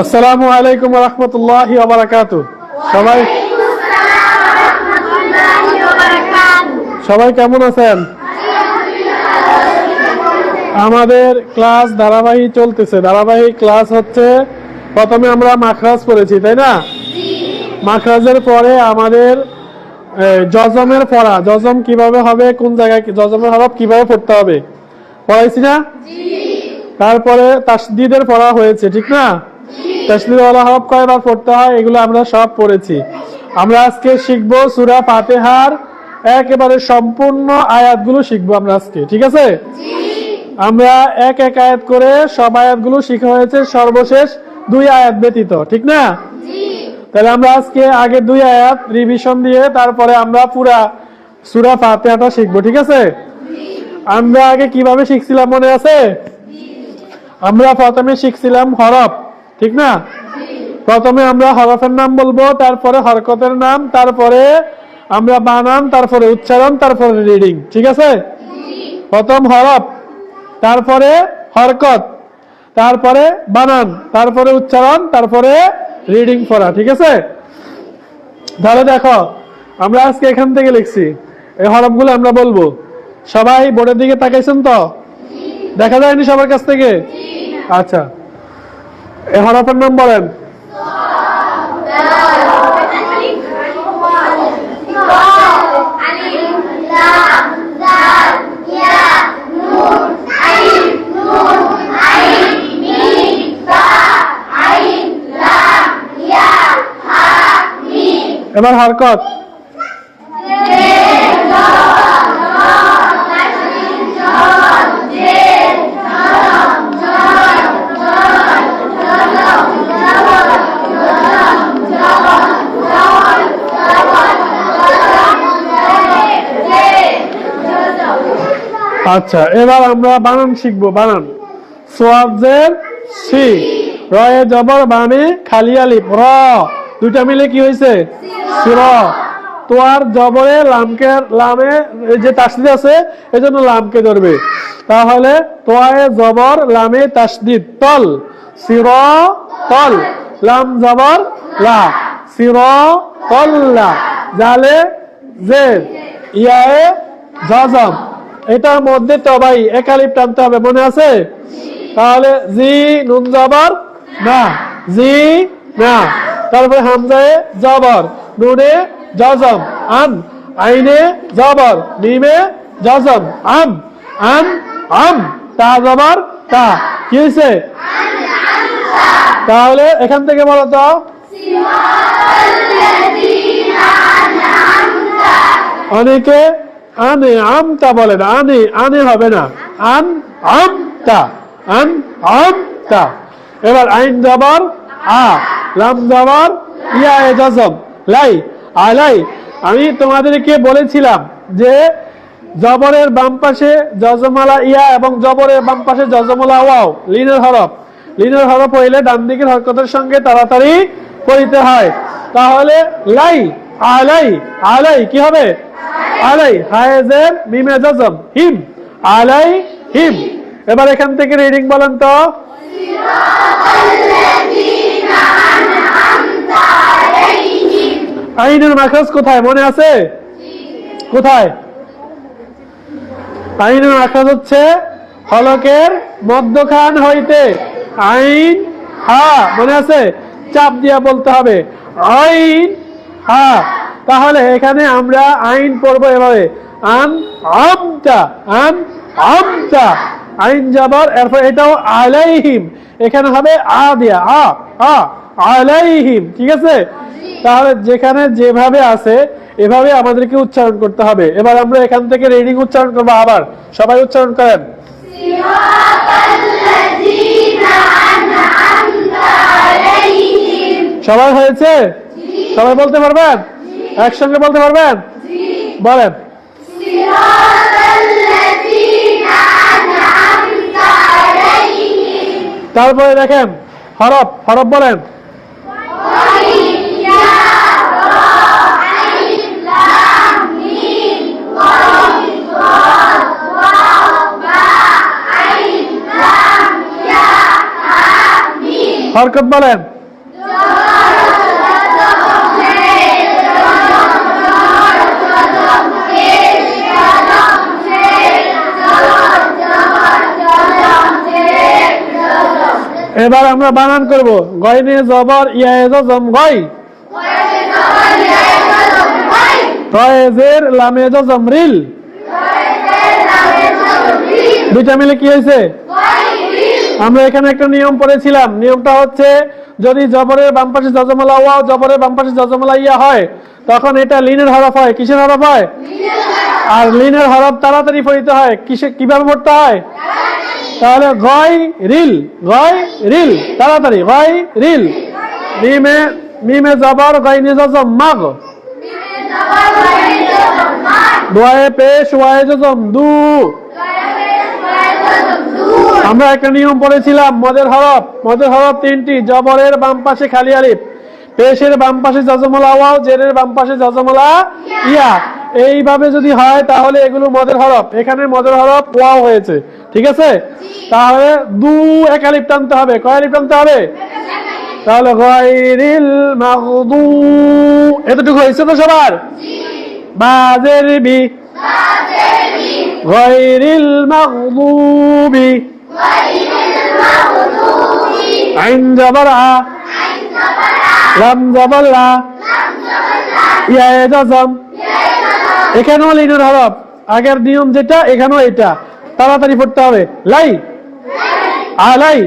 আসসালামু আলাইকুম রহমতুল্লাহ বারাকাতু সবাই সবাই কেমন আছেন? আমাদের ক্লাস ধারাবাহিক চলতেছে। ধারাবাহিক ক্লাস হচ্ছে, প্রথমে আমরা মাখরাজ পড়েছি, তাই না? মাখরাজের পরে আমাদের জজমের পড়া। জজম কীভাবে হবে, কোন জায়গায় জজমের হরফ কীভাবে পড়তে হবে? পড়াইছি না? তারপরে তাসদিদের পড়া হয়েছে, ঠিক না? তাসদিদ ওয়ালা হরফ কয়বার পড়তে হয়, এগুলো আমরা সব পড়েছি। আমরা আজকে শিখব সূরা ফাতিহার, একেবারে সম্পূর্ণ আয়াতগুলো শিখব আমরা আজকে, ঠিক আছে? আমরা এক এক আয়াত করে সব আয়াতগুলো শিখা হয়েছে সর্বশেষ দুই আয়াত ব্যতীত, ঠিক না? তাহলে আমরা আজকে আগে দুই আয়াত রিভিশন দিয়ে তারপরে আমরা পুরা সূরা ফাতিহাটা শিখব, ঠিক আছে? আমরা আগে কীভাবে শিখছিলাম মনে আছে? আমরা প্রথমে শিখছিলাম হরফ, ঠিক না? প্রথমে আমরা হরফের নাম বলব, তারপরে হরকতের নাম, তারপরে আমরা বানান, তারপরে উচ্চারণ, তারপরে রিডিং ঠিক আছে? প্রথম হরফ, তারপরে হরকত, তারপরে বানান, তারপরে উচ্চারণ, তারপরে রিডিং পড়া, ঠিক আছে? তাহলে দেখো, আমরা আজকে এখান থেকে লিখছি, এই হরফগুলো আমরা বলব। সবাই বোর্ডের দিকে তাকাইছেন তো? দেখা যায়নি সবার কাছ থেকে? আচ্ছা। এই হরফের নাম বলেন। এবার হরকত। আচ্ছা এবার আমরা বানান শিখব, বানান। সোয়াবজের সি, রয়ে জবর বানে খালি আলিফ, র। দুইটা মিলে কি হয়েছে? সুর তোয়ার জবরে লামকে, লামে যে তাসদিদ আছে এই জন্য লামকে ধরবে। তাহলে তোয়ায়ে জবর, লামে তাসদিদ, তল। সির তল। লাম, জবর, লা। সির তল্লা জালে, জের। ইয়ায়ে জজম এটার মধ্যে তবাই একালিপ টানতে হবে, মনে আছে? তাহলে জি, নুন জবর? না, জি, না। তারপরে হামজায়ে জবর, নুনে জজম, আন। আইনে জবর, মিমে জজম, আম। আন, আম, তা জবর, তা। কি হয়েছে তাহলে এখান থেকে বলো তো। অনেকে আনে আমতা বলেন, আনে আনে হবে না। আন, আমতা আন, আমতা। এবার আইন জবর আ লাম জবর ইয়া এ জজম লাই আলাই আমি তোমাদেরকে বলেছিলাম যে জবরের বাম পাশে জজমালা ইয়া এবং জবরের বাম পাশে জজমালা ওয়াও, লিনের হরফ। লিনের হরফ হইলে ডান দিকের হরকতের সঙ্গে তাড়াতাড়ি পড়িতে হয়। তাহলে লাই আলাই আলাই, কি হবে? আলাই হায়েজের মিমে জজম, হিম, আলাই, হিম। এবার এখান থেকে রিডিং বলেন তো। আইনের মাখাজ কোথায়? মনে আছে? কোথায়? আইনের মাখাজ হচ্ছে হলকের মধ্যখান হইতে। আইন, হা, মনে আছে? চাপ দিয়া বলতে হবে। আইন হা তাহলে এখানে আমরা আইন পড়ব এভাবে। আন আমটা আন আমটা। আইন যাবার, এরপর এটাও আলাইহিম। এখানে হবে আ দিয়া, আ আ, আলাইহিম, ঠিক আছে? তাহলে যেখানে যেভাবে আছে, এভাবে আমাদেরকে উচ্চারণ করতে হবে। এবার আমরা এখান থেকে রিডিং উচ্চারণ করব আবার। সবাই উচ্চারণ করেন। সবাই হয়েছে? সবাই বলতে পারবেন? একসঙ্গে বলতে পারবেন? বলেন। তারপরে দেখেন হরফ হরফ বলেন। হরকত বলেন। এবার আমরা বানান করব। গয়নে জবর ইয়াজ জম গয় লামে দুইটা মিলে কি হয়েছে? আমরা এখানে একটা নিয়ম পড়েছিলাম। নিয়মটা হচ্ছে, যদি জবরের বাম পাশে জজমলা ওয়া, জবরের বাম পাশে জজমলা ইয়া হয় তখন এটা লিনের হরফ হয়। কিসের হরফ হয়? আর লিনের হরফ তাড়াতাড়ি পড়িতে হয়। কিসে কীভাবে পড়তে হয়? তাহলে গয় রিল গয় রিল, তাড়াতাড়ি, গয় রিল। মিমে মিমে জবর, গয় নিজম মাগ। দোয়ে পেশ, ওয়ায়ে জজম দু। আমরা একটা নিয়ম পড়েছিলাম, মদের হরফ। মদের হরফ তিনটি, জবরের বাম পাশে খালি আলিফ। পেশের বাম পাশে জজমলা ওয়াও, জেরের বাম পাশে জজমলা ইয়া। এইভাবে যদি হয়, তাহলে এগুলো মদের হরফ। এখানে মদের হরফ ওয়াও হয়েছে। ঠিক আছে? তাহলে দু এক টানতে হবে। কয় টানতে হবে? তাহলে গায়রিল মাগদু। এতটুকু হয়েছে তো সবার? বাজের বি। গায়রিল মাগদুবি আইন জবরা। লাম জবল্লা ইয়া জজম এখানেও লিনের হরফ আগের নিয়ম যেটা এখানেও এটা তাড়াতাড়ি পড়তে হবে লাই আলাই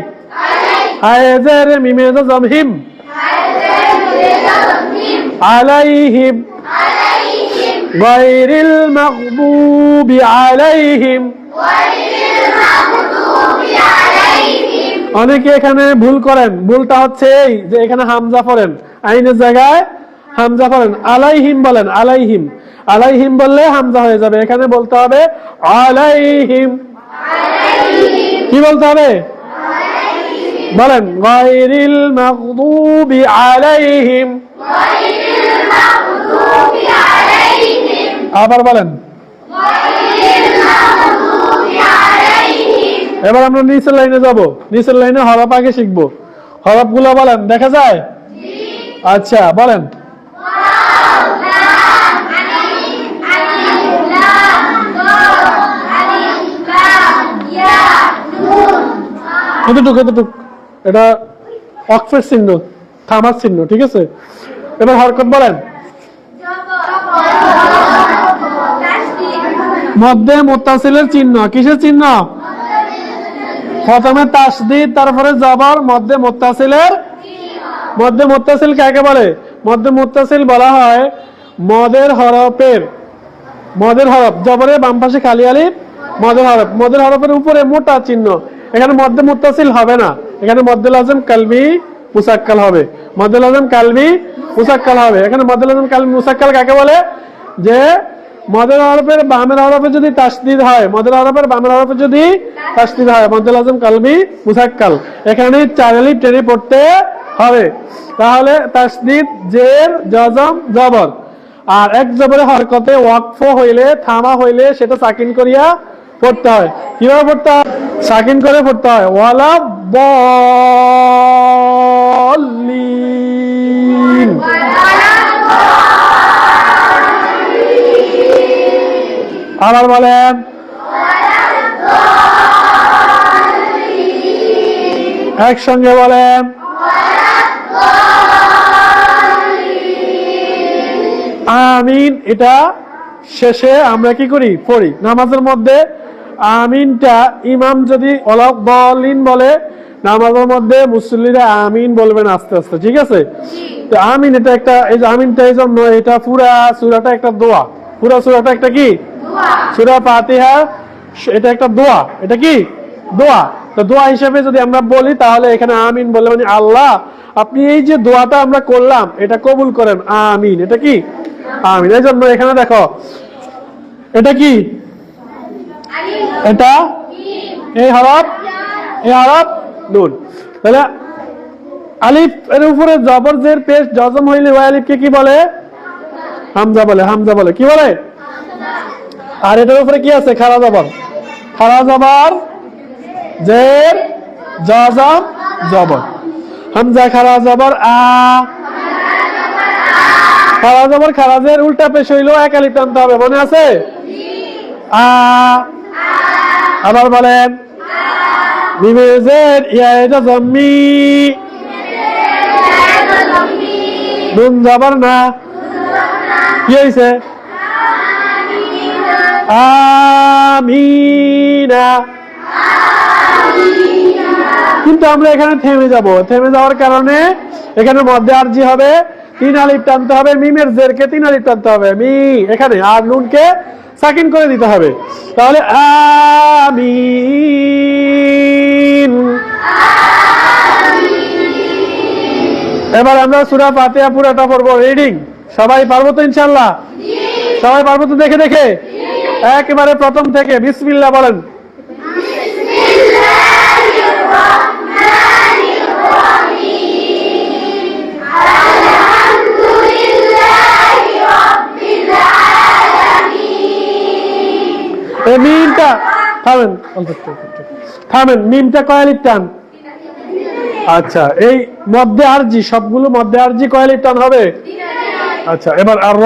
আয়েজের মিমে জজম হিম আলাইহিম غير المغضوب عليهم অনেকে এখানে ভুল করেন। ভুলটা হচ্ছে এই যে এখানে হামজা পড়েন। আইনের জায়গায় হামজা পড়েন। আলাইহিম বলেন আলাইহিম। আলাইহিম বললে হামজা হয়ে যাবে। এখানে বলতে হবে আলাইহিম। কি বলতে হবে? বলেন গায়রিল মাগদুবি আলাইহিম। আবার বলেন এবার আমরা নিচের লাইনে যাব। নিচের লাইনে হরপ আগে শিখব। হরফগুলো বলেন, দেখা যায়? আচ্ছা বলেন। এতটুক এতটুক। এটা অক্সফোর্ড চিহ্ন, থামার চিহ্ন, ঠিক আছে? এবার হরকত বলেন। মধ্যে মোত্তাসিলের চিহ্ন, কিসের চিহ্ন? প্রথমে তাসদিদ, তারপরে জবর, মধ্যে মোত্তাসিলের মধ্যে মোত্তাসিল কাকে বলে? মধ্যে মোত্তাসিল বলা হয় মদের হরফের, মদের হরফ। জবরের বাম পাশে খালি আলিফ, মদের হরফ। মদের হরফের উপরে মোটা চিহ্ন। এখানে মধ্যে মুত্তাসিল হবে না। এখানে মদ্দুল আজম কালবি মুসাক্কাল হবে। মদ্দুল আজম কালবি মুসাক্কাল হবে। এখানে মদ্দুল আজম কালবি মুসাক্কাল কাকে বলে? যে মদের হরফের বামের হরফে যদি তাসদিদ হয়, মদের হরফের বামের হরফে যদি তাসদিদ হয় মদ্দুল আজম কালবি মুসাক্কাল। এখানে চার আলিফ টেনে পড়তে হবে। তাহলে তাসদিদ জের জজম, জবর। আর এক জবরে হরকতে ওয়াকফ হইলে, থামা হইলে সেটা সাকিন করিয়া পড়তে হয়। কীভাবে পড়তে হয়? সাকিন করে পড়তে হয়। ওয়ালা বলিন আবার বলেন। একসঙ্গে বলেন। আমিন এটা শেষে আমরা কি করি? পড়ি। নামাজের মধ্যে আমিনটা ইমাম যদি অলক বলিন বলে নামাজের মধ্যে মুসল্লিরা আমিন বলবেন আস্তে আস্তে ঠিক আছে? তো আমিন এটা একটা এই যে আমিনটা এই জন্য এটা পুরা সুরাটা একটা দোয়া। পুরা সুরাটা একটা কি? সুরা ফাতিহা এটা একটা দোয়া। এটা কি? দোয়া। তো দোয়া হিসেবে যদি আমরা বলি, তাহলে এখানে আমিন মানে আল্লাহ, আপনি এই যে দোয়াটা আমরা করলাম, এটা কবুল করেন। আমিন। এটা কি? আমিন। এই জন্য এখানে দেখো, এটা কি? এটা? এই হরফ? এই হরফ? নুন। তাহলে আলিফ, এর উপরে জবর, জের জজম হইলে ওই আলিফকে কি বলে? হামজা বলে হামজা বলে। কি বলে? আর এটার উপরে কি আছে? খারা জবর খারা জবর, জের জজম জবর। হামজা, খারা জবর, আ। খারা জবর খারাজের উল্টা পেশ হইল এক আলিফ টানতে হবে। মনে আছে? আ। আবার বলেন মিমের জেড ইয়া এটা জম্মি। নুন জবর না। কি হয়েছে আমিনা। কিন্তু আমরা এখানে থেমে যাব। থেমে যাওয়ার কারণে এখানে মধ্যে আরজি হবে। তিন আলিফ টানতে হবে, মিমের জেরকে তিন আলিফ টানতে হবে। মি, এখানে, আর নুনকে সাকিন করে দিতে হবে। তাহলে আমিন। এবার আমরা সুরা ফাতিহা পুরাটা পড়ব। রিডিং সবাই পারব তো ইনশাল্লাহ সবাই পারব তো দেখে দেখে? একেবারে প্রথম থেকে, বিসমিল্লাহ বলেন। থামেন থামেন, মিমটা কয়ালিপ টান? আচ্ছা এই মধ্যে আরজি সবগুলো মধ্যে আরজি কয়ালিপ টান হবে? আচ্ছা এবার আর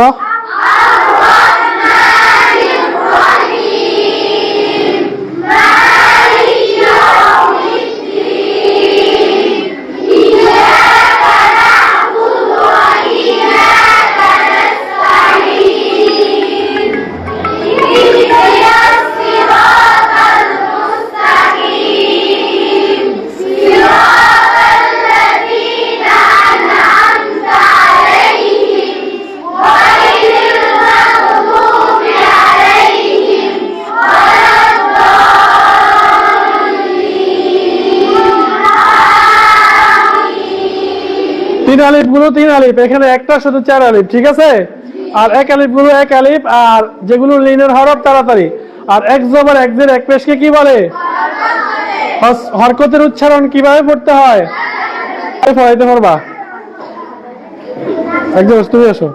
গুলো তিন আলিফ এখানে একটা শুধু চার আলিফ ঠিক আছে? আর এক আলিফগুলো এক আলিফ আর যেগুলো লিনের হরফ তাড়াতাড়ি। আর এক জবর এক জের এক পেশকে কি বলে? হরকতের উচ্চারণ কীভাবে পড়তে হয়? পড়াইতে পারবা। একজন তুমি আসো।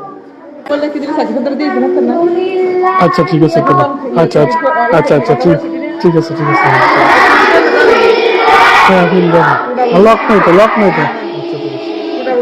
আচ্ছা ঠিক আছে আচ্ছা আচ্ছা আচ্ছা আচ্ছা ঠিক ঠিক আছে ঠিক আছে। হ্যাঁ লক নাই তো লক নাই তো।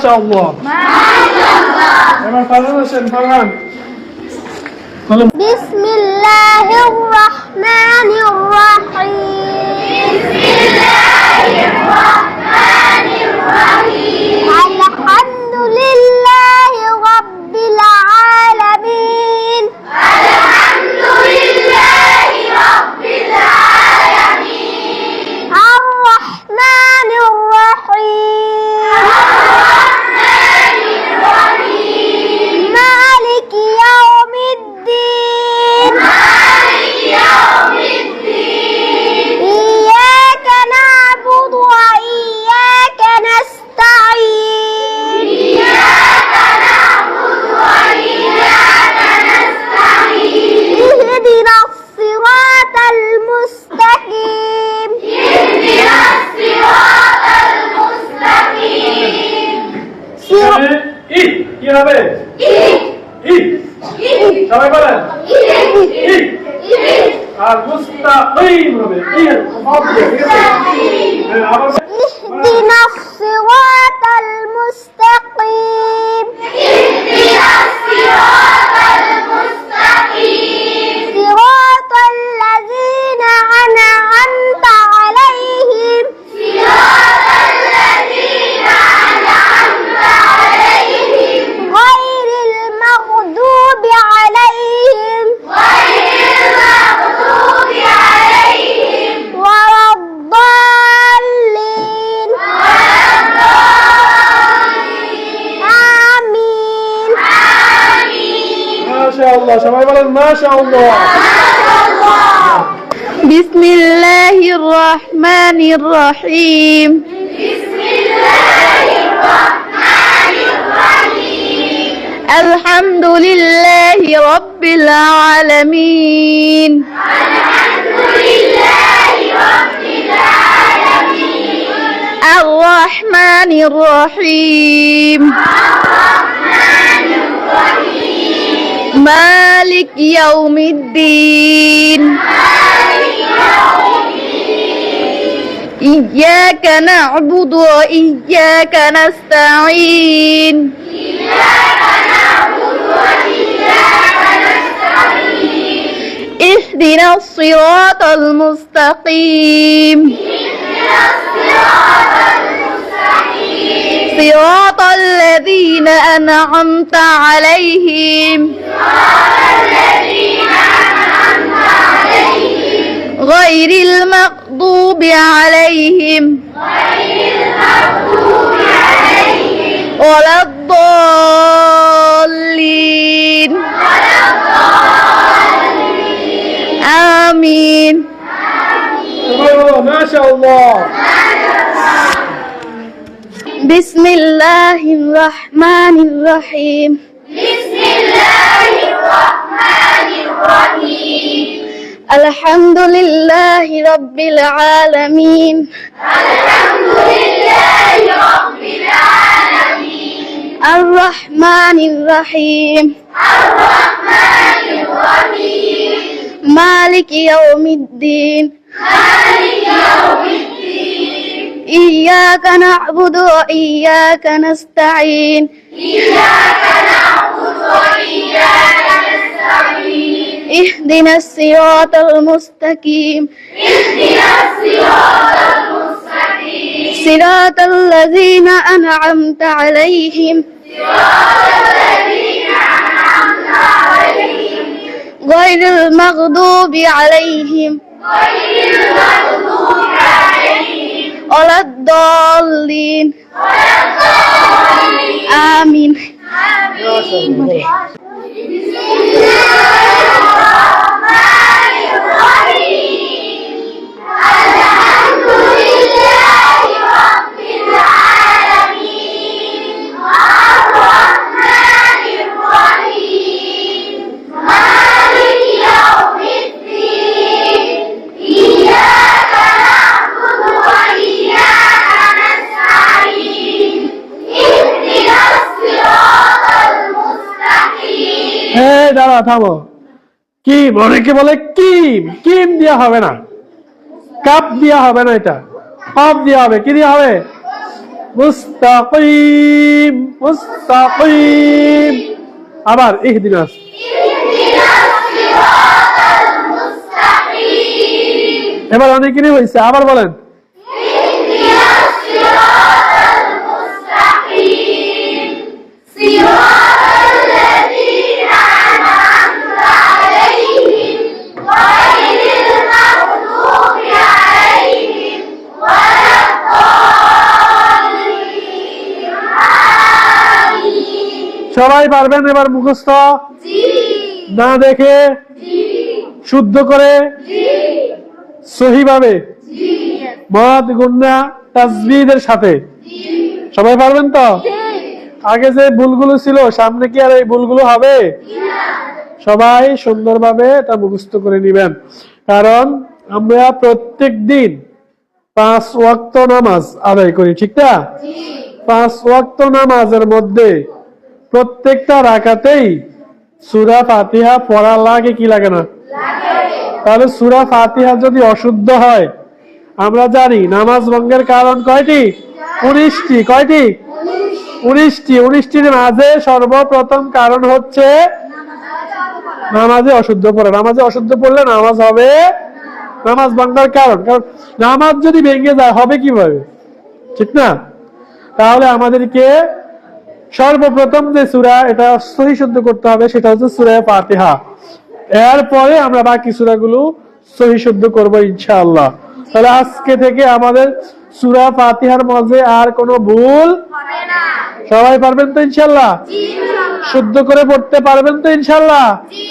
বলেন মাশাআল্লাহ। এবার ফারহান হোসেন ফারহান সবাই বলেন? আর মুস্তাকিম হবে। ই হবে ঠিক আছে? হ্যাঁ, আবার মাশাআল্লাহ সবাই বলেন মাশাআল্লাহ بسم الله الرحمن الرحيم الحمد لله رب العالمين الرحمن الرحيم مالك يوم الدين. إياك نعبد وإياك نستعين. إياك نعبد وإياك نستعين اهدنا الصراط المستقيم اهدنا الصراط المستقيم. صراط الذين أنعمت عليهم. غير المغضوب عليهم. ولا الضالين. آمين. ما شاء الله. بسم الله الرحمن الرحيم. بسم الله الرحمن الرحيم. الحمد لله رب العالمين. الحمد لله رب العالمين. الرحمن الرحيم. الرحمن الرحيم. مالك يوم الدين. مالك يوم الدين. إياك نعبد وإياك نستعين. إياك نعبد وإياك نستعين اهدنا الصراط المستقيم. اهدنا الصراط المستقيم صراط الذين أنعمت عليهم. صراط الذين أنعمت عليهم غير المغضوب عليهم. غير المغضوب ولا الضالين آمين দাঁড়া, থামো। কিম, অনেকে বলে কিম। কিম দেওয়া হবে না। কাপ দেওয়া হবে না এটা। কাপ দেওয়া হবে। কি দেওয়া হবে? মুস্তাকিম মুস্তাকিম। আবার ইহদিনাস। এবার অনেকেরই হয়েছে আবার বলেন। সবাই পারবেন এবার মুখস্থ? না দেখে? শুদ্ধ করে? সহিভাবে? মদ গুন্না তাজবিদের সাথে? সবাই পারবেন তো? আগে যে ভুলগুলো ছিল সামনে কি আর এই ভুলগুলো হবে? সবাই সুন্দরভাবে এটা মুখস্থ করে নিবেন। কারণ আমরা প্রত্যেক দিন পাঁচ ওয়াক্ত নামাজ আদায় করি ঠিক না? পাঁচ ওয়াক্ত নামাজের মধ্যে প্রত্যেকটা রাকাতেই সুরা ফাতিহা পড়া লাগে কি লাগে না? তাহলে সুরা ফাতিহা যদি অশুদ্ধ হয়, আমরা জানি নামাজ ভঙ্গের কারণ কয়টি? উনিশটি। কয়টি? উনিশটি। উনিশটির মাঝে সর্বপ্রথম কারণ হচ্ছে নামাজে অশুদ্ধ পড়ে। নামাজে অশুদ্ধ পড়লে নামাজ হবে নামাজ ভাঙ্গার কারণ। কারণ নামাজ যদি ভেঙে যায়, হবে কীভাবে? ঠিক না? তাহলে আমাদেরকে সর্বপ্রথম যে সূরা এটা সহি শুদ্ধ করতে হবে সেটা হচ্ছে সূরা ফাতিহা। এরপরে আমরা বাকি সূরাগুলো সহি শুদ্ধ করব ইনশাআল্লাহ। তাহলে আজকে থেকে আমাদের সুরা ফাতিহার মাঝে আর কোনো ভুল সবাই পারবেন তো ইনশাল্লাহ শুদ্ধ করে পড়তে পারবেন তো ইনশাল্লাহ জি।